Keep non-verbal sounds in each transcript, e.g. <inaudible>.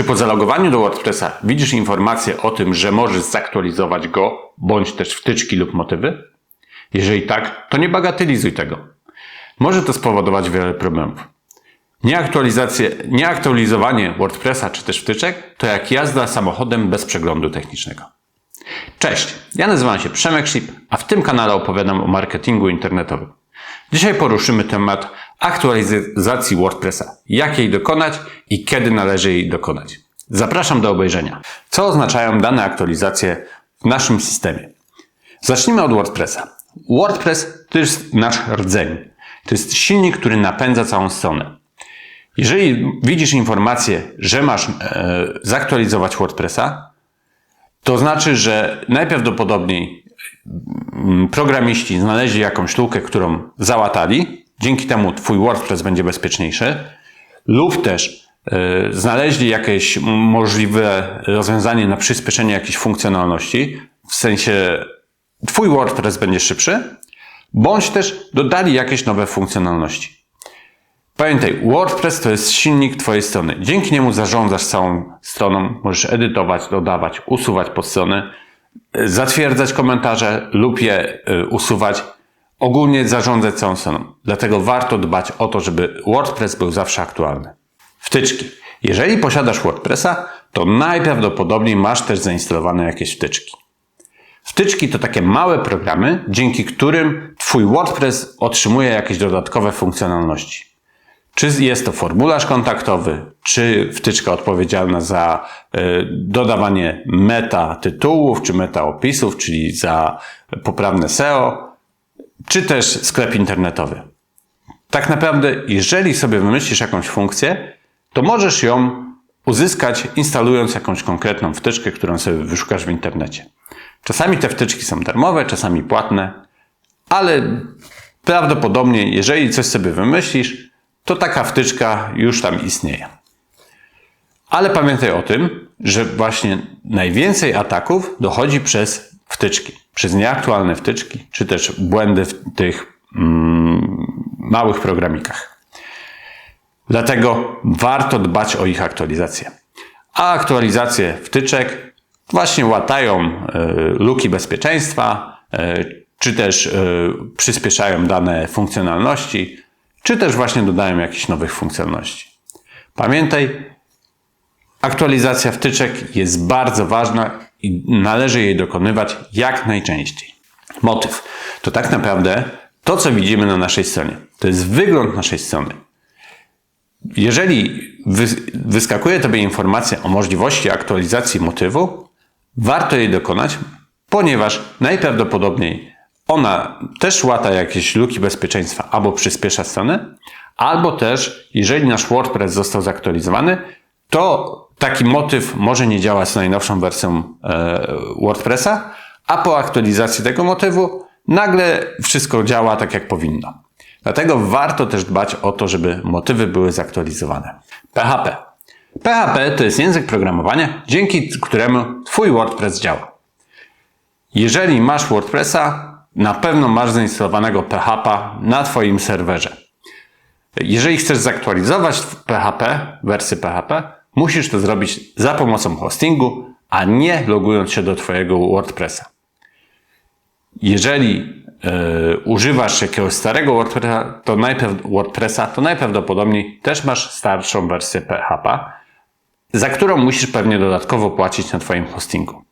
Czy po zalogowaniu do WordPressa widzisz informację o tym, że możesz zaktualizować go, bądź też wtyczki lub motywy? Jeżeli tak, to nie bagatelizuj tego. Może to spowodować wiele problemów. Nieaktualizacje, nieaktualizowanie WordPressa czy też wtyczek to jak jazda samochodem bez przeglądu technicznego. Cześć, ja nazywam się Przemek Ship, a w tym kanale opowiadam o marketingu internetowym. Dzisiaj poruszymy temat aktualizacji WordPressa. Jak jej dokonać i kiedy należy jej dokonać. Zapraszam do obejrzenia. Co oznaczają dane aktualizacje w naszym systemie? Zacznijmy od WordPressa. WordPress to jest nasz rdzeń. To jest silnik, który napędza całą stronę. Jeżeli widzisz informację, że masz e, zaktualizować WordPressa, to znaczy, że najprawdopodobniej mm, programiści znaleźli jakąś sztukę, którą załatali, dzięki temu Twój WordPress będzie bezpieczniejszy, lub też e, znaleźli jakieś możliwe rozwiązanie na przyspieszenie jakiejś funkcjonalności, w sensie Twój WordPress będzie szybszy, bądź też dodali jakieś nowe funkcjonalności. Pamiętaj, WordPress to jest silnik Twojej strony. Dzięki niemu zarządzasz całą stroną, możesz edytować, dodawać, usuwać podstrony, zatwierdzać komentarze lub je y, usuwać, ogólnie zarządzać całą stroną. Dlatego warto dbać o to, żeby WordPress był zawsze aktualny. Wtyczki. Jeżeli posiadasz WordPressa, to najprawdopodobniej masz też zainstalowane jakieś wtyczki. Wtyczki to takie małe programy, dzięki którym Twój WordPress otrzymuje jakieś dodatkowe funkcjonalności. Czy jest to formularz kontaktowy, czy wtyczka odpowiedzialna za y, dodawanie meta tytułów, czy meta opisów, czyli za poprawne SEO, czy też sklep internetowy. Tak naprawdę, jeżeli sobie wymyślisz jakąś funkcję, to możesz ją uzyskać instalując jakąś konkretną wtyczkę, którą sobie wyszukasz w internecie. Czasami te wtyczki są darmowe, czasami płatne, ale prawdopodobnie, jeżeli coś sobie wymyślisz, to taka wtyczka już tam istnieje. Ale pamiętaj o tym, że właśnie najwięcej ataków dochodzi przez wtyczki, przez nieaktualne wtyczki, czy też błędy w tych mm, małych programikach. Dlatego warto dbać o ich aktualizację. A aktualizacje wtyczek właśnie łatają y, luki bezpieczeństwa, y, czy też y, przyspieszają dane funkcjonalności, czy też właśnie dodają jakichś nowych funkcjonalności. Pamiętaj, aktualizacja wtyczek jest bardzo ważna i należy jej dokonywać jak najczęściej. Motyw to tak naprawdę to, co widzimy na naszej stronie. To jest wygląd naszej strony. Jeżeli wyskakuje Tobie informacja o możliwości aktualizacji motywu, warto jej dokonać, ponieważ najprawdopodobniej ona też łata jakieś luki bezpieczeństwa albo przyspiesza stronę, albo też, jeżeli nasz WordPress został zaktualizowany, to taki motyw może nie działać z najnowszą wersją e, WordPressa, a po aktualizacji tego motywu nagle wszystko działa tak jak powinno. Dlatego warto też dbać o to, żeby motywy były zaktualizowane. PHP. PHP to jest język programowania, dzięki któremu Twój WordPress działa. Jeżeli masz WordPressa, na pewno masz zainstalowanego PHP na Twoim serwerze. Jeżeli chcesz zaktualizować PHP, wersję PHP, musisz to zrobić za pomocą hostingu, a nie logując się do Twojego WordPressa. Jeżeli yy, używasz jakiegoś starego WordPressa to, WordPressa, to najprawdopodobniej też masz starszą wersję PHP, za którą musisz pewnie dodatkowo płacić na Twoim hostingu.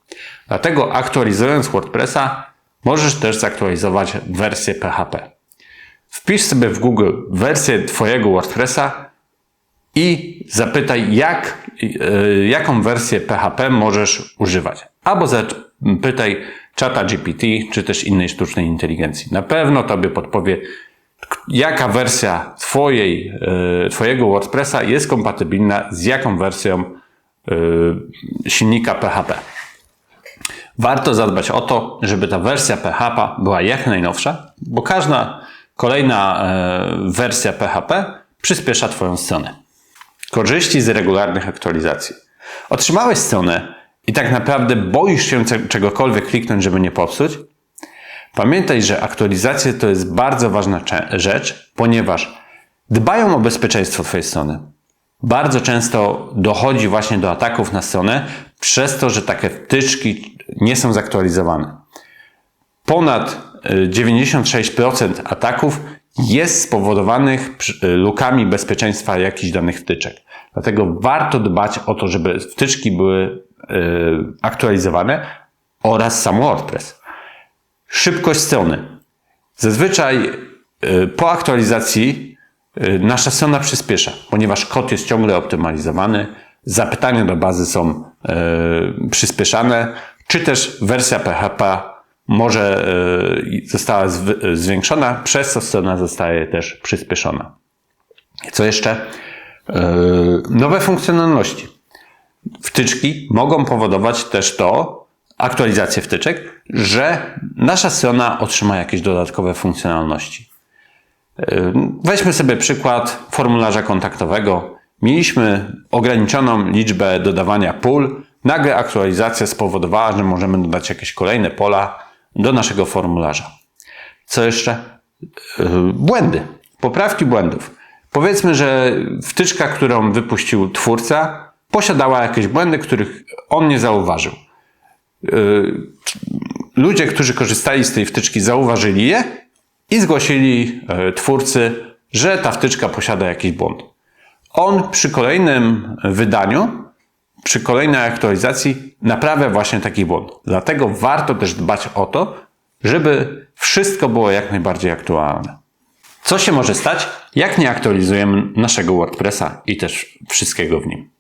Dlatego aktualizując WordPressa, możesz też zaktualizować wersję PHP. Wpisz sobie w Google wersję Twojego WordPressa i zapytaj, jak, yy, jaką wersję PHP możesz używać. Albo zapytaj czata GPT, czy też innej sztucznej inteligencji. Na pewno Tobie podpowie, jaka wersja twojej, e, Twojego WordPressa jest kompatybilna z jaką wersją e, silnika PHP. Warto zadbać o to, żeby ta wersja PHP była jak najnowsza, bo każda kolejna e, wersja PHP przyspiesza Twoją stronę. Korzyści z regularnych aktualizacji. Otrzymałeś stronę i tak naprawdę boisz się czegokolwiek kliknąć, żeby nie popsuć? Pamiętaj, że aktualizacje to jest bardzo ważna rzecz, ponieważ dbają o bezpieczeństwo Twojej strony. bardzo często dochodzi właśnie do ataków na stronę przez to, że takie wtyczki nie są zaktualizowane. Ponad y, 96% ataków jest spowodowanych y, lukami bezpieczeństwa jakichś danych wtyczek. Dlatego warto dbać o to, żeby wtyczki były y, aktualizowane oraz sam WordPress. Szybkość strony. Zazwyczaj y, po aktualizacji nasza strona przyspiesza, ponieważ kod jest ciągle optymalizowany, zapytania do bazy są przyspieszane, czy też wersja PHP może y, została zwiększona, przez co strona zostaje też przyspieszona. Co jeszcze? Y, Nowe funkcjonalności. Wtyczki mogą powodować też to, aktualizację wtyczek, że nasza strona otrzyma jakieś dodatkowe funkcjonalności. Yy, Weźmy sobie przykład formularza kontaktowego. Mieliśmy ograniczoną liczbę dodawania pól. Nagle aktualizacja spowodowała, że możemy dodać jakieś kolejne pola do naszego formularza. Co jeszcze? Yy, Błędy. Poprawki błędów. Powiedzmy, że wtyczka, którą wypuścił twórca, posiadała jakieś błędy, których on nie zauważył. Yy, Ludzie, którzy korzystali z tej wtyczki, zauważyli je i zgłosili e, twórcy, że ta wtyczka posiada jakiś błąd. On przy kolejnym wydaniu, przy kolejnej aktualizacji naprawia właśnie taki błąd. Dlatego warto też dbać o to, żeby wszystko było jak najbardziej aktualne. Co się może stać, jak nie aktualizujemy naszego WordPressa i też wszystkiego w nim?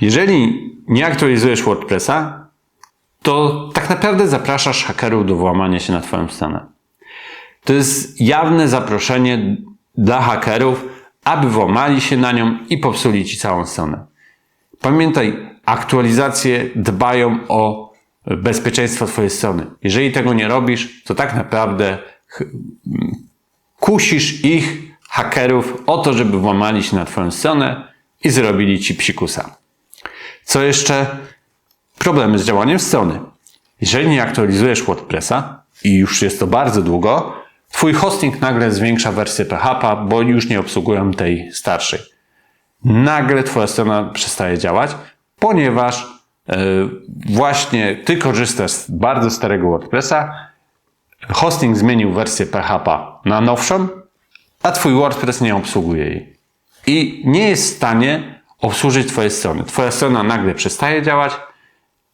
Jeżeli nie aktualizujesz WordPressa, to tak naprawdę zapraszasz hakerów do włamania się na Twoją stronę. To jest jawne zaproszenie dla hakerów, aby włamali się na nią i popsuli Ci całą stronę. Pamiętaj, aktualizacje dbają o bezpieczeństwo Twojej strony. Jeżeli tego nie robisz, to tak naprawdę kusisz ich, hakerów, o to, żeby włamali się na Twoją stronę i zrobili Ci psikusa. Co jeszcze? Problemy z działaniem strony. Jeżeli nie aktualizujesz WordPressa i już jest to bardzo długo, Twój hosting nagle zwiększa wersję PHP, bo już nie obsługują tej starszej. Nagle Twoja strona przestaje działać, ponieważ e, właśnie Ty korzystasz z bardzo starego WordPressa, hosting zmienił wersję PHP na nowszą, a Twój WordPress nie obsługuje jej. I nie jest w stanie obsłużyć Twojej strony. Twoja strona nagle przestaje działać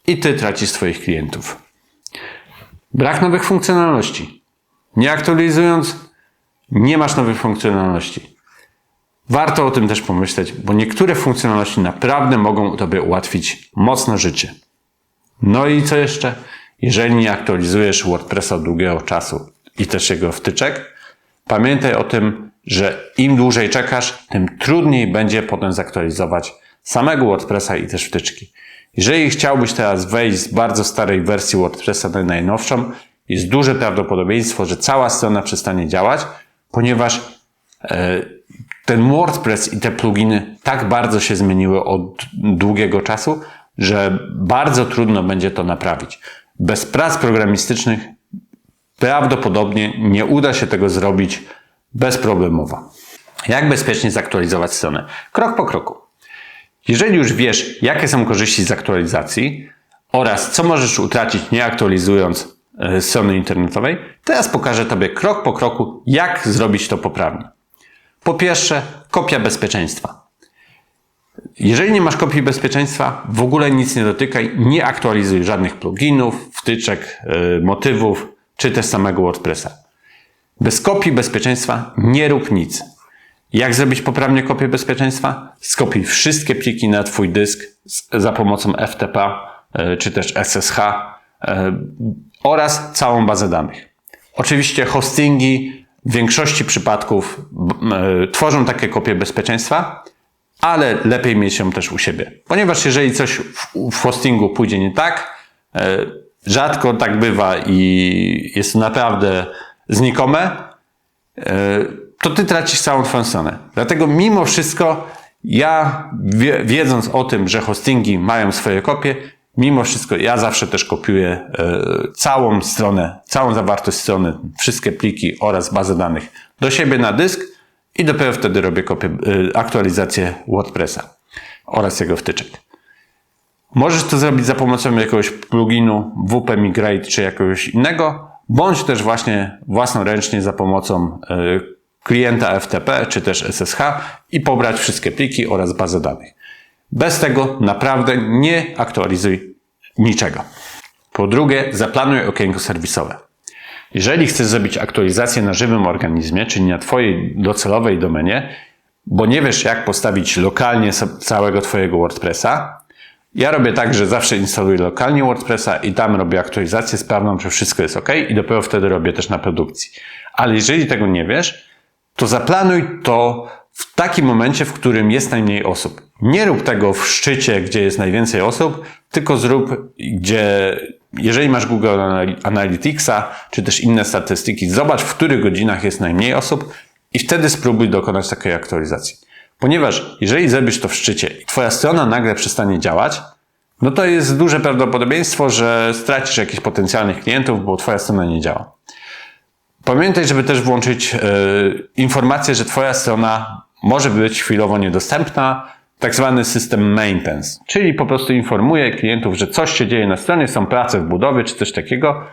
i Ty tracisz swoich klientów. Brak nowych funkcjonalności. Nie aktualizując, nie masz nowych funkcjonalności. Warto o tym też pomyśleć, bo niektóre funkcjonalności naprawdę mogą Tobie ułatwić mocno życie. No i co jeszcze? Jeżeli nie aktualizujesz WordPressa od długiego czasu i też jego wtyczek, pamiętaj o tym, że im dłużej czekasz, tym trudniej będzie potem zaktualizować samego WordPressa i też wtyczki. Jeżeli chciałbyś teraz wejść z bardzo starej wersji WordPressa na najnowszą, jest duże prawdopodobieństwo, że cała strona przestanie działać, ponieważ e, ten WordPress i te pluginy tak bardzo się zmieniły od długiego czasu, że bardzo trudno będzie to naprawić. Bez prac programistycznych prawdopodobnie nie uda się tego zrobić bezproblemowo. Jak bezpiecznie zaktualizować stronę? Krok po kroku. Jeżeli już wiesz, jakie są korzyści z aktualizacji oraz co możesz utracić nie aktualizując e, strony internetowej, teraz pokażę Tobie krok po kroku, jak zrobić to poprawnie. Po pierwsze, kopia bezpieczeństwa. Jeżeli nie masz kopii bezpieczeństwa, w ogóle nic nie dotykaj, nie aktualizuj żadnych pluginów, wtyczek, e, motywów, czy też samego WordPressa. Bez kopii bezpieczeństwa nie rób nic. Jak zrobić poprawnie kopię bezpieczeństwa? Skopiuj wszystkie pliki na Twój dysk z- za pomocą FTP e, czy też SSH e, oraz całą bazę danych. Oczywiście hostingi w większości przypadków e, tworzą takie kopie bezpieczeństwa, ale lepiej mieć ją też u siebie. Ponieważ jeżeli coś w, hostingu pójdzie nie tak, e, rzadko tak bywa i jest naprawdę znikome, to ty tracisz całą twoją stronę. Dlatego mimo wszystko ja wie, wiedząc o tym, że hostingi mają swoje kopie, mimo wszystko ja zawsze też kopiuję e, całą stronę, całą zawartość strony, wszystkie pliki oraz bazę danych do siebie na dysk i dopiero wtedy robię kopię, y, aktualizację WordPressa oraz jego wtyczek. Możesz to zrobić za pomocą jakiegoś pluginu WP Migrate czy jakiegoś innego, bądź też właśnie własnoręcznie za pomocą y, klienta FTP czy też SSH i pobrać wszystkie pliki oraz bazę danych. Bez tego naprawdę nie aktualizuj niczego. Po drugie, zaplanuj okienko serwisowe. Jeżeli chcesz zrobić aktualizację na żywym organizmie, czyli na Twojej docelowej domenie, bo nie wiesz, jak postawić lokalnie całego Twojego WordPressa, ja robię tak, że zawsze instaluję lokalnie WordPressa i tam robię aktualizację, sprawdzam, czy wszystko jest ok i dopiero wtedy robię też na produkcji. Ale jeżeli tego nie wiesz, to zaplanuj to w takim momencie, w którym jest najmniej osób. Nie rób tego w szczycie, gdzie jest najwięcej osób, tylko zrób, gdzie, jeżeli masz Google Analyticsa, czy też inne statystyki, zobacz, w których godzinach jest najmniej osób i wtedy spróbuj dokonać takiej aktualizacji. Ponieważ jeżeli zrobisz to w szczycie i twoja strona nagle przestanie działać, no to jest duże prawdopodobieństwo, że stracisz jakichś potencjalnych klientów, bo twoja strona nie działa. Pamiętaj, żeby też włączyć e, informację, że Twoja strona może być chwilowo niedostępna, tak zwany system maintenance, czyli po prostu informuje klientów, że coś się dzieje na stronie, są prace w budowie czy coś takiego.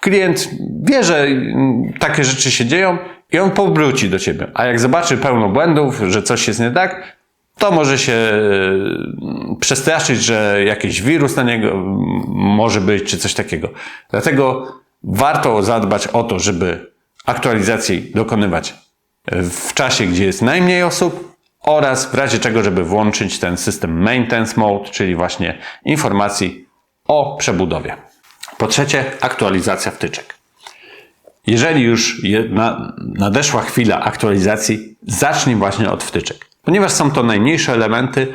Klient wie, że mm, takie rzeczy się dzieją i on powróci do Ciebie. A jak zobaczy pełno błędów, że coś jest nie tak, to może się e, przestraszyć, że jakiś wirus na niego mm, może być, czy coś takiego. Dlatego warto zadbać o to, żeby aktualizacji dokonywać w czasie, gdzie jest najmniej osób oraz w razie czego, żeby włączyć ten system maintenance mode, czyli właśnie informacji o przebudowie. Po trzecie, aktualizacja wtyczek. Jeżeli już nadeszła chwila aktualizacji, zacznij właśnie od wtyczek, ponieważ są to najmniejsze elementy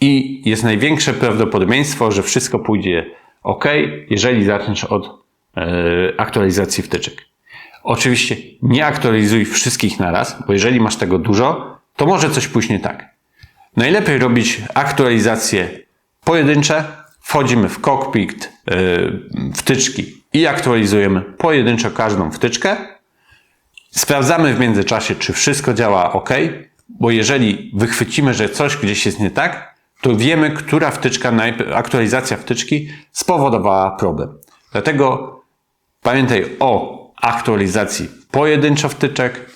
i jest największe prawdopodobieństwo, że wszystko pójdzie ok, jeżeli zaczniesz od E, aktualizacji wtyczek. Oczywiście nie aktualizuj wszystkich naraz, bo jeżeli masz tego dużo, to może coś pójść nie tak. Najlepiej robić aktualizacje pojedyncze. Wchodzimy w cockpit e, wtyczki i aktualizujemy pojedynczo każdą wtyczkę. Sprawdzamy w międzyczasie, czy wszystko działa ok, bo jeżeli wychwycimy, że coś gdzieś jest nie tak, to wiemy, która wtyczka, aktualizacja wtyczki spowodowała problem. Dlatego Pamiętaj o aktualizacji pojedynczo wtyczek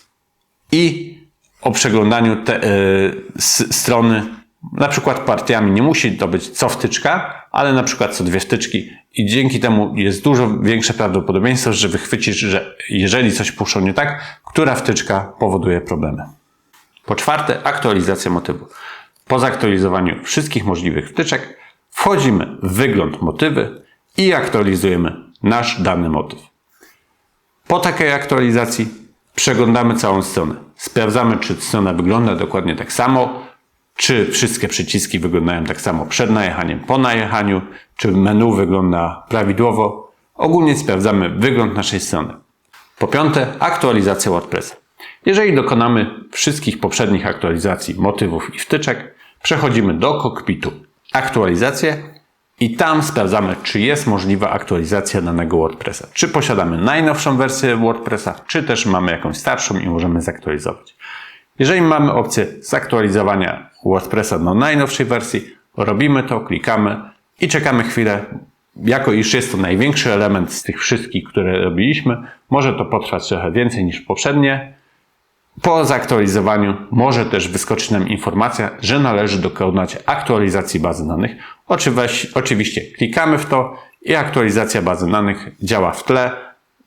i o przeglądaniu te, y, strony, na przykład partiami. Nie musi to być co wtyczka, ale na przykład co dwie wtyczki i dzięki temu jest dużo większe prawdopodobieństwo, że wychwycisz, że jeżeli coś puszczą nie tak, która wtyczka powoduje problemy. Po czwarte, aktualizacja motywu. Po zaktualizowaniu wszystkich możliwych wtyczek wchodzimy w wygląd motywy i aktualizujemy nasz dany motyw. Po takiej aktualizacji przeglądamy całą stronę. Sprawdzamy, czy strona wygląda dokładnie tak samo, czy wszystkie przyciski wyglądają tak samo przed najechaniem, po najechaniu, czy menu wygląda prawidłowo. Ogólnie sprawdzamy wygląd naszej strony. Po piąte, aktualizacja WordPressa. Jeżeli dokonamy wszystkich poprzednich aktualizacji motywów i wtyczek, przechodzimy do kokpitu aktualizację i tam sprawdzamy, czy jest możliwa aktualizacja danego WordPressa. Czy posiadamy najnowszą wersję WordPressa, czy też mamy jakąś starszą i możemy zaktualizować. Jeżeli mamy opcję zaktualizowania WordPressa do najnowszej wersji, robimy to, klikamy i czekamy chwilę. Jako iż jest to największy element z tych wszystkich, które robiliśmy, może to potrwać trochę więcej niż poprzednie, po zaktualizowaniu może też wyskoczyć nam informacja, że należy dokonać aktualizacji bazy danych. Oczywiście klikamy w to i aktualizacja bazy danych działa w tle.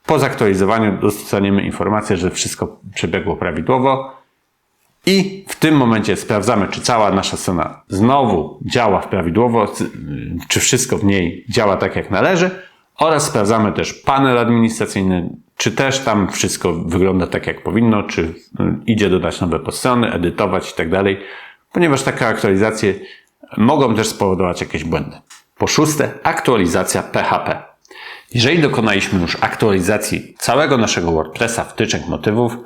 Po zaktualizowaniu dostaniemy informację, że wszystko przebiegło prawidłowo. I w tym momencie sprawdzamy, czy cała nasza strona znowu działa prawidłowo, czy wszystko w niej działa tak jak należy oraz sprawdzamy też panel administracyjny, czy też tam wszystko wygląda tak, jak powinno, czy y, idzie dodać nowe podstrony, edytować i tak dalej, ponieważ takie aktualizacje mogą też spowodować jakieś błędy. Po szóste, aktualizacja PHP. Jeżeli dokonaliśmy już aktualizacji całego naszego WordPressa, wtyczek, motywów,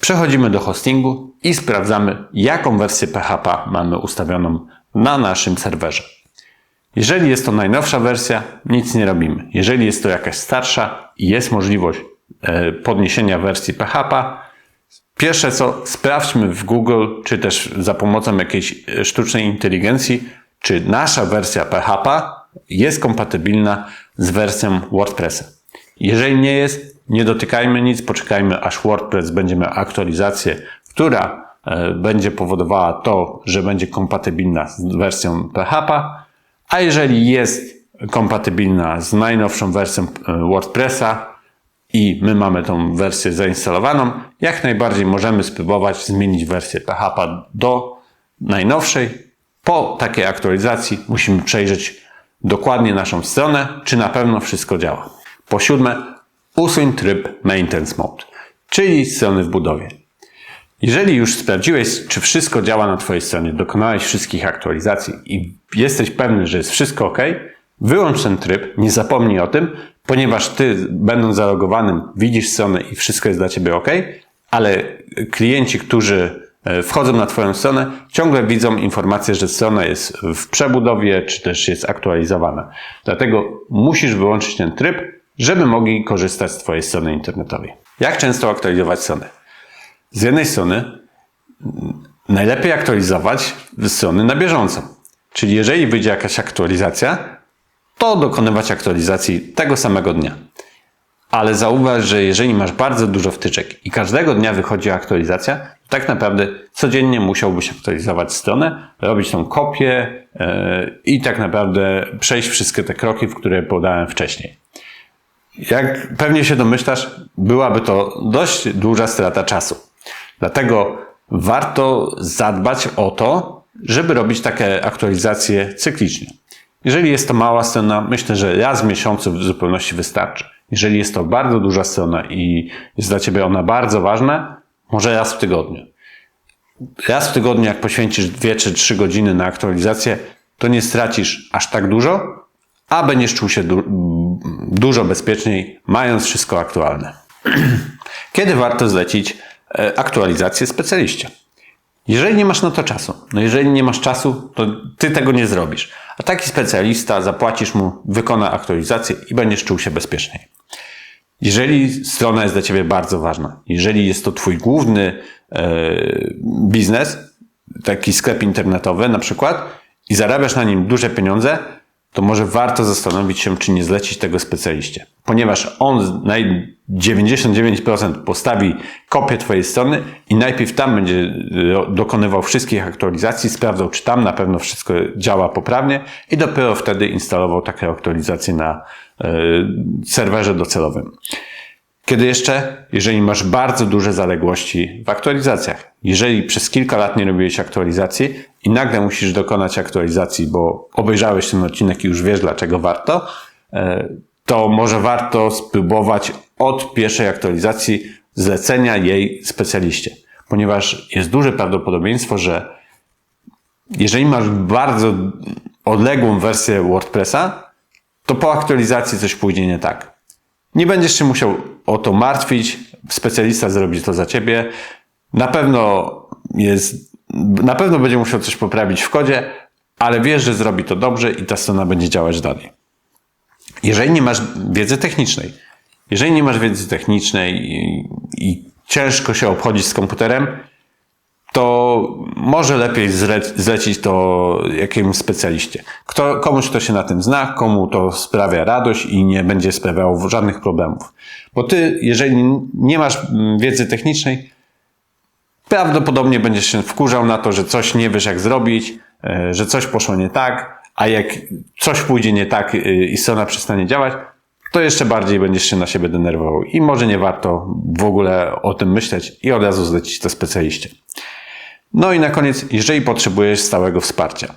przechodzimy do hostingu i sprawdzamy, jaką wersję PHP mamy ustawioną na naszym serwerze. Jeżeli jest to najnowsza wersja, nic nie robimy. Jeżeli jest to jakaś starsza i jest możliwość podniesienia wersji PHP, pierwsze co, sprawdźmy w Google, czy też za pomocą jakiejś e, sztucznej inteligencji, czy nasza wersja PHP jest kompatybilna z wersją WordPressa. Jeżeli nie jest, nie dotykajmy nic, poczekajmy aż WordPress będzie miał aktualizację, która e, będzie powodowała to, że będzie kompatybilna z wersją PHP, a jeżeli jest kompatybilna z najnowszą wersją e, WordPressa i my mamy tą wersję zainstalowaną, jak najbardziej możemy spróbować zmienić wersję PHP do najnowszej. Po takiej aktualizacji musimy przejrzeć dokładnie naszą stronę, czy na pewno wszystko działa. Po siódme, usuń tryb Maintenance Mode, czyli strony w budowie. Jeżeli już sprawdziłeś, czy wszystko działa na Twojej stronie, dokonałeś wszystkich aktualizacji i jesteś pewny, że jest wszystko ok, wyłącz ten tryb, nie zapomnij o tym, ponieważ Ty, będąc zalogowanym, widzisz stronę i wszystko jest dla Ciebie ok, ale klienci, którzy e, wchodzą na Twoją stronę, ciągle widzą informację, że strona jest w przebudowie, czy też jest aktualizowana. Dlatego musisz wyłączyć ten tryb, żeby mogli korzystać z Twojej strony internetowej. Jak często aktualizować stronę? Z jednej strony najlepiej aktualizować strony na bieżąco. Czyli jeżeli wyjdzie jakaś aktualizacja, to dokonywać aktualizacji tego samego dnia. Ale zauważ, że jeżeli masz bardzo dużo wtyczek i każdego dnia wychodzi aktualizacja, tak naprawdę codziennie musiałbyś aktualizować stronę, robić tą kopię yy, i tak naprawdę przejść wszystkie te kroki, w które podałem wcześniej. Jak pewnie się domyślasz, byłaby to dość duża strata czasu. Dlatego warto zadbać o to, żeby robić takie aktualizacje cyklicznie. Jeżeli jest to mała strona, myślę, że raz w miesiącu w zupełności wystarczy. Jeżeli jest to bardzo duża strona i jest dla Ciebie ona bardzo ważna, może raz w tygodniu. Raz w tygodniu, jak poświęcisz 2 czy 3 godziny na aktualizację, to nie stracisz aż tak dużo, a będziesz czuł się du dużo bezpieczniej, mając wszystko aktualne. <clears throat> Kiedy warto zlecić e, aktualizację specjaliście? Jeżeli nie masz na to czasu, no jeżeli nie masz czasu, to ty tego nie zrobisz. A taki specjalista, zapłacisz mu, wykona aktualizację i będziesz czuł się bezpieczniej. Jeżeli strona jest dla ciebie bardzo ważna, jeżeli jest to twój główny e, biznes, taki sklep internetowy na przykład, i zarabiasz na nim duże pieniądze, to może warto zastanowić się, czy nie zlecić tego specjaliście. Ponieważ on na 99% postawi kopię Twojej strony i najpierw tam będzie e, dokonywał wszystkich aktualizacji, sprawdzał, czy tam na pewno wszystko działa poprawnie i dopiero wtedy instalował takie aktualizacje na e, serwerze docelowym. Kiedy jeszcze, jeżeli masz bardzo duże zaległości w aktualizacjach. Jeżeli przez kilka lat nie robiłeś aktualizacji i nagle musisz dokonać aktualizacji, bo obejrzałeś ten odcinek i już wiesz dlaczego warto, e, to może warto spróbować od pierwszej aktualizacji zlecenia jej specjaliście. Ponieważ jest duże prawdopodobieństwo, że jeżeli masz bardzo odległą wersję WordPressa, to po aktualizacji coś pójdzie nie tak. Nie będziesz się musiał o to martwić, specjalista zrobi to za ciebie. Na pewno jest, na pewno będzie musiał coś poprawić w kodzie, ale wiesz, że zrobi to dobrze i ta strona będzie działać dalej. Jeżeli nie masz wiedzy technicznej, jeżeli nie masz wiedzy technicznej i, i ciężko się obchodzić z komputerem, to może lepiej zlecić to jakiemuś specjaliście. Kto, komuś, kto się na tym zna, komu to sprawia radość i nie będzie sprawiało żadnych problemów. Bo ty, jeżeli nie masz wiedzy technicznej, prawdopodobnie będziesz się wkurzał na to, że coś nie wiesz jak zrobić, e, że coś poszło nie tak, a jak coś pójdzie nie tak e, i strona przestanie działać, to jeszcze bardziej będziesz się na siebie denerwował i może nie warto w ogóle o tym myśleć i od razu zlecić to specjaliście. No i na koniec, jeżeli potrzebujesz stałego wsparcia.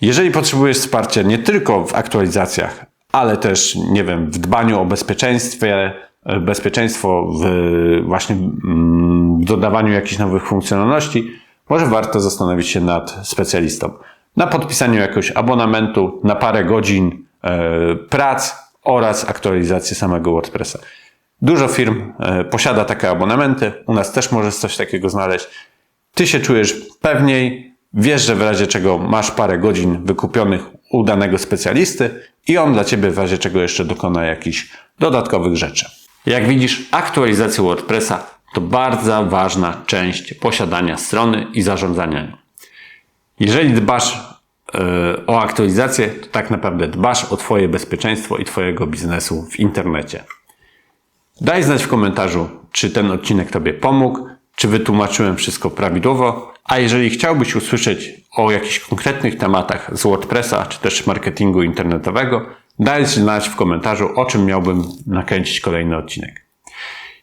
Jeżeli potrzebujesz wsparcia nie tylko w aktualizacjach, ale też, nie wiem, w dbaniu o bezpieczeństwie, bezpieczeństwo w właśnie mm, dodawaniu jakichś nowych funkcjonalności, może warto zastanowić się nad specjalistą. Na podpisaniu jakiegoś abonamentu na parę godzin e, prac oraz aktualizację samego WordPressa. Dużo firm e, posiada takie abonamenty, u nas też możesz coś takiego znaleźć. Ty się czujesz pewniej, wiesz, że w razie czego masz parę godzin wykupionych u danego specjalisty i on dla ciebie w razie czego jeszcze dokona jakichś dodatkowych rzeczy. Jak widzisz, aktualizacje WordPressa to bardzo ważna część posiadania strony i zarządzania nią. Jeżeli dbasz e, o aktualizację, to tak naprawdę dbasz o Twoje bezpieczeństwo i Twojego biznesu w internecie. Daj znać w komentarzu, czy ten odcinek Tobie pomógł, czy wytłumaczyłem wszystko prawidłowo, a jeżeli chciałbyś usłyszeć o jakichś konkretnych tematach z WordPressa, czy też marketingu internetowego, daj znać w komentarzu, o czym miałbym nakręcić kolejny odcinek.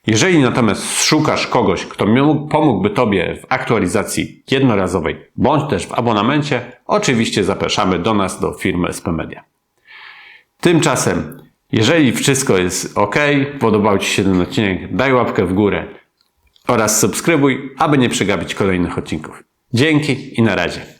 Jeżeli natomiast szukasz kogoś, kto pomógłby Tobie w aktualizacji jednorazowej, bądź też w abonamencie, oczywiście zapraszamy do nas, do firmy SP Media. Tymczasem, jeżeli wszystko jest ok, podobał Ci się ten odcinek, daj łapkę w górę oraz subskrybuj, aby nie przegapić kolejnych odcinków. Dzięki i na razie.